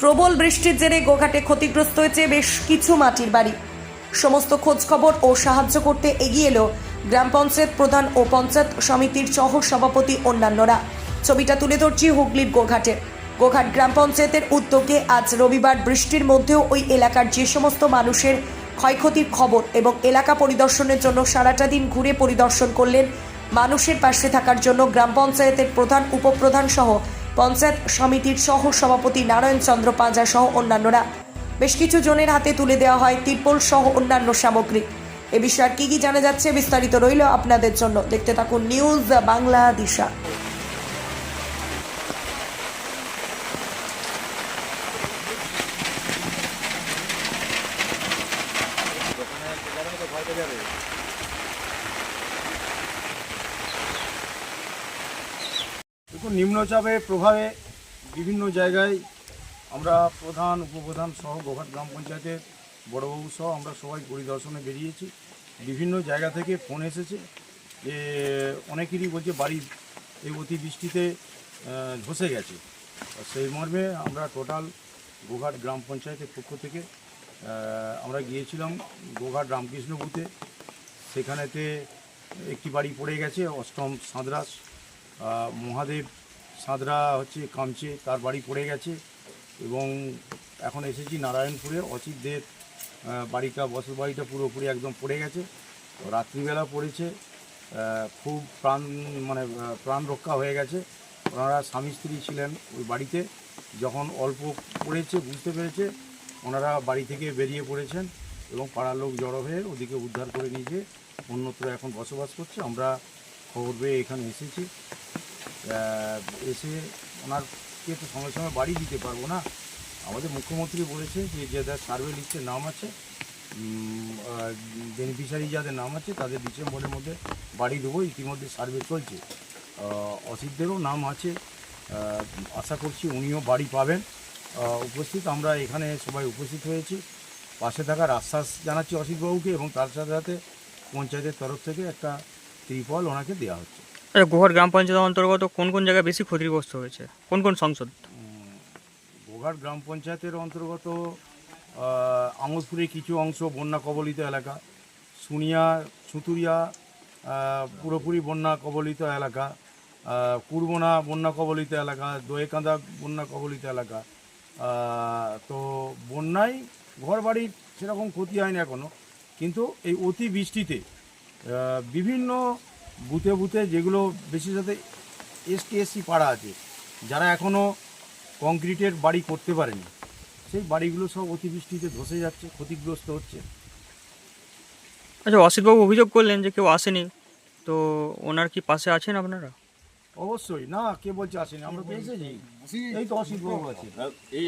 প্রবল বৃষ্টির জেরে গোঘাটে ক্ষতিগ্রস্ত হয়েছে বেশ কিছু মাটির বাড়ি। সমস্ত খোঁজ খবর ও সাহায্য করতে এগিয়ে এলো গ্রাম পঞ্চায়েত প্রধান ও পঞ্চায়েত সমিতির সহ সভাপতি অন্যান্যরা। ছবিটা তুলে ধরছি হুগলির গোঘাটের গোঘাট গ্রাম পঞ্চায়েতের উদ্যোগে আজ রবিবার বৃষ্টির মধ্যেও ওই এলাকার যে সমস্ত মানুষের ক্ষয়ক্ষতির খবর এবং এলাকা পরিদর্শনের জন্য সারাটা দিন ঘুরে পরিদর্শন করলেন মানুষের পাশে থাকার জন্য গ্রাম পঞ্চায়েতের প্রধান, উপপ্রধান সহ পঞ্চায়েত সমিতির সহ সভাপতি নারায়ণ চন্দ্র পাঁজা সহ অন্যান্যরা। বেশ কিছু জনের হাতে তুলে দেওয়া হয় তিরপল সহ অন্যান্য সামগ্রী। এ বিষয়ে আর কি কি জানা যাচ্ছে বিস্তারিত রইল আপনাদের জন্য। দেখতে থাকুন নিউজ বাংলা দিশা। দেখুন, নিম্নচাপের প্রভাবে বিভিন্ন জায়গায় আমরা প্রধান, উপপ্রধান সহ গোঘাট গ্রাম পঞ্চায়েতের বড়বাবু সহ আমরা সবাই পরিদর্শনে বেরিয়েছি। বিভিন্ন জায়গা থেকে ফোন এসেছে যে অনেকেরই বলছে বাড়ি এই অতিবৃষ্টিতে ধসে গেছে। সেই মর্মে আমরা টোটাল গোঘাট গ্রাম পঞ্চায়েতের পক্ষ থেকে আমরা গিয়েছিলাম গোঘাট রামকৃষ্ণ বুথে সেখানেতে একটি বাড়ি পড়ে গেছে, অষ্টম সাঁদরাস মহাদেব সাঁতরা হচ্ছে কামছে তার বাড়ি পড়ে গেছে এবং এখন এসেছি নারায়ণপুরে। অচিতদের আহ, বাড়িটা বসত বাড়িটা পুরোপুরি একদম পড়ে গেছে। রাত্রিবেলা পড়েছে খুব প্রাণ মানে প্রাণ রক্ষা হয়ে গেছে। ওনারা স্বামী স্ত্রী ছিলেন ওই বাড়িতে। যখন অল্প পড়েছে বুঝতে পেরেছে ওনারা বাড়ি থেকে বেরিয়ে পড়েছেন এবং পাড়ার লোক জড়ো হয়ে ওদিকে উদ্ধার করে নিয়ে অন্যত্র এখন বসবাস করছে। আমরা খবর পেয়ে এখানে এসেছি। এসে ওনারকে তো সঙ্গে সঙ্গে বাড়ি দিতে পারব না? আমাদের মুখ্যমন্ত্রী বলেছে যে যাদের সার্ভে লিস্টে নাম আছে বেনিফিশিয়ারি যাদের নাম আছে, তাদের ডিসেম্বরের মধ্যে বাড়ি দেবো। ইতিমধ্যে সার্ভে চলছে। অসিতদেরও নাম আছে। আশা করছি উনিও বাড়ি পাবেন। উপস্থিত আমরা এখানে সবাই উপস্থিত হয়েছি। পাশে থাকার আশ্বাস জানাচ্ছি অসিতবাবুকে এবং তার সাথে সাথে পঞ্চায়েতের তরফ থেকে একটা ত্রিপল ওনাকে দেওয়া হচ্ছে। গোহাট গ্রাম পঞ্চায়েত অন্তর্গত কোন কোন জায়গায় বেশি ক্ষতিগ্রস্ত হয়েছে? কোন কোন সংসদ? গোঘাট গ্রাম পঞ্চায়েতের অন্তর্গত আহ, আমোদপুরের কিছু অংশ বন্যা কবলিত এলাকা সুনিয়া সুতুরিয়া পুরোপুরি বন্যা কবলিত এলাকা কুরবনা বন্যা কবলিত এলাকা দোয়েকাঁদা বন্যা কবলিত এলাকা তো বন্যায় ঘর বাড়ির সেরকম ক্ষতি হয়নি এখনও কিন্তু এই অতি বৃষ্টিতে বিভিন্ন বুথে বুথে যেগুলো বিশেষত এসটি এসসি পাড়া আছে যারা এখনও কংক্রিটের বাড়ি করতে পারেনি সেই বাড়িগুলো সব অতিবৃষ্টিতে ধসে যাচ্ছে ক্ষতিগ্রস্ত হচ্ছে। আচ্ছা অসিতবাবু অভিযোগ করলেন যে কেউ আসেনি তো ওনার কি পাশে আছেন আপনারা? অবশ্যই না কে বলছে আসেনি? আমরা তো এসেছি। এই তো অসিত বাবু আছে।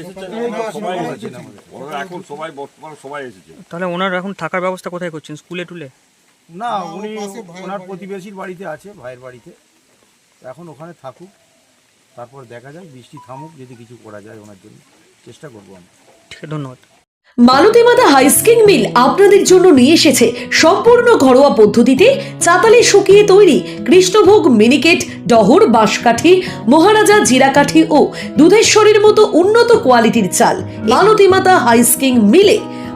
অসিত সবাই এখন সবাই বর্তমানে সবাই এসেছে। তাহলে ওনার এখন থাকার ব্যবস্থা কোথায় করছেন? স্কুলে টুলে? না উনি ওনার প্রতিবেশীর বাড়িতে আছে ভাইয়ের বাড়িতে। এখন ওখানে থাকুক তারপর দেখা যায় বৃষ্টি থামুক যদি কিছু করা যায় ওনার জন্য। চেষ্টা করব আছে ধন্যবাদ। মালতীমাতা হাইস্কিং মিল আপনাদের জন্য নিয়ে এসেছে সম্পূর্ণ ঘরোয়া পদ্ধতিতে চাতালে শুকিয়ে তৈরি কৃষ্ণভোগ মিনিকেট ডহর বাঁশকাঠি মহারাজা জিরাকাঠি ও দুধেশ্বরীর মতো উন্নত কোয়ালিটির চাল। মালতীমাতা হাইস্কিং মিলে